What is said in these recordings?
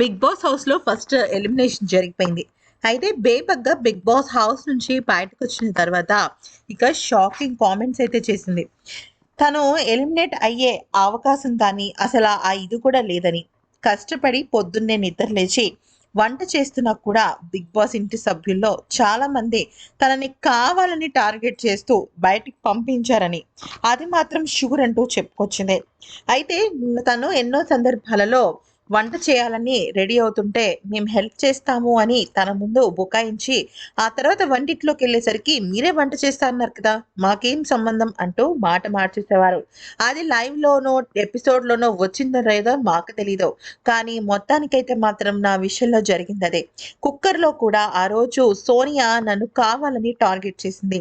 Big boss హౌస్లో first elimination జరిగిపోయింది. అయితే బేబగ్గా బిగ్ బాస్ హౌస్ నుంచి బయటకు వచ్చిన తర్వాత ఇక షాకింగ్ కామెంట్స్ అయితే చేసింది. తను ఎలిమినేట్ అయ్యే అవకాశం కానీ అసలు ఆ ఇది కూడా లేదని కష్టపడి పొద్దున్నే నిద్ర లేచి వంట చేస్తున్నా కూడా బిగ్ బాస్ ఇంటి సభ్యుల్లో చాలామంది తనని కావాలని టార్గెట్ చేస్తూ బయటికి పంపించారని అది మాత్రం షుగర్ అంటూ చెప్పుకొచ్చింది. అయితే తను ఎన్నో సందర్భాలలో వంట చేయాలని రెడీ అవుతుంటే మేము హెల్ప్ చేస్తాము అని తన ముందు బుకాయించి ఆ తర్వాత వంటిట్లోకి వెళ్ళేసరికి మీరే వంట చేస్తా అన్నారు కదా మాకేం సంబంధం అంటూ మాట మార్చేసేవారు. అది లైవ్లోనో ఎపిసోడ్లోనో వచ్చిందో లేదో మాకు తెలీదు. కానీ మొత్తానికైతే మాత్రం నా విషయంలో జరిగింది అదే. కుక్కర్లో కూడా ఆ రోజు సోనియా నన్ను కావాలని టార్గెట్ చేసింది.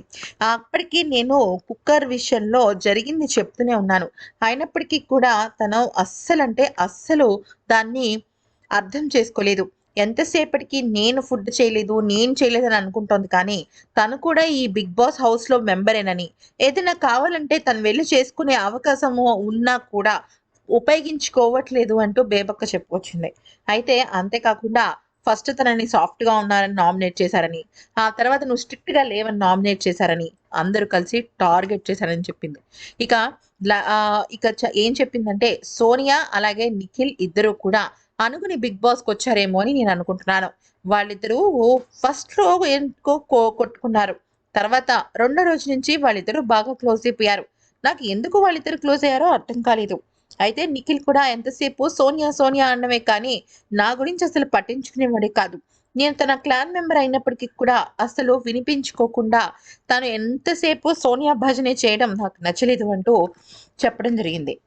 అప్పటికి నేను కుక్కర్ విషయంలో జరిగింది చెప్తూనే ఉన్నాను. అయినప్పటికీ కూడా తను అస్సలంటే అస్సలు దాన్ని అర్థం చేసుకోలేదు. ఎంతసేపటికి నేను ఫుడ్ చేయలేదు నేను చేయలేదని అనుకుంటోంది కానీ తను కూడా ఈ బిగ్ బాస్ హౌస్లో మెంబరేనని. ఏదైనా కావాలంటే తను వెళ్ళి చేసుకునే అవకాశము ఉన్నా కూడా ఉపయోగించుకోవట్లేదు అంటూ బేబక్క చెప్పుకొచ్చింది. అయితే అంతేకాకుండా ఫస్ట్ తనని సాఫ్ట్గా ఉన్నారని నామినేట్ చేశారని ఆ తర్వాత నువ్వు స్ట్రిక్ట్గా లేవని నామినేట్ చేశారని అందరూ కలిసి టార్గెట్ చేశారని చెప్పింది. ఇక ఇక ఏం చెప్పిందంటే సోనియా అలాగే నిఖిల్ ఇద్దరు కూడా అనుకుని బిగ్ బాస్కి వచ్చారేమో అని నేను అనుకుంటున్నాను. వాళ్ళిద్దరూ ఫస్ట్లో ఎందుకో కొట్టుకున్నారు. తర్వాత రెండో రోజు నుంచి వాళ్ళిద్దరూ బాగా క్లోజ్ అయిపోయారు. నాకు ఎందుకు వాళ్ళిద్దరు క్లోజ్ అయ్యారో అర్థం కాలేదు. అయితే నిఖిల్ కూడా ఎంతసేపు సోనియా సోనియా అనడమే కానీ నా గురించి అసలు పట్టించుకునేవాడే కాదు. నేను తన క్లాన్ మెంబర్ అయినప్పటికీ కూడా అసలు వినిపించుకోకుండా తను ఎంతసేపు సోనియా భజనే చేయడం నాకు నచ్చలేదు అంటూ చెప్పడం జరిగింది.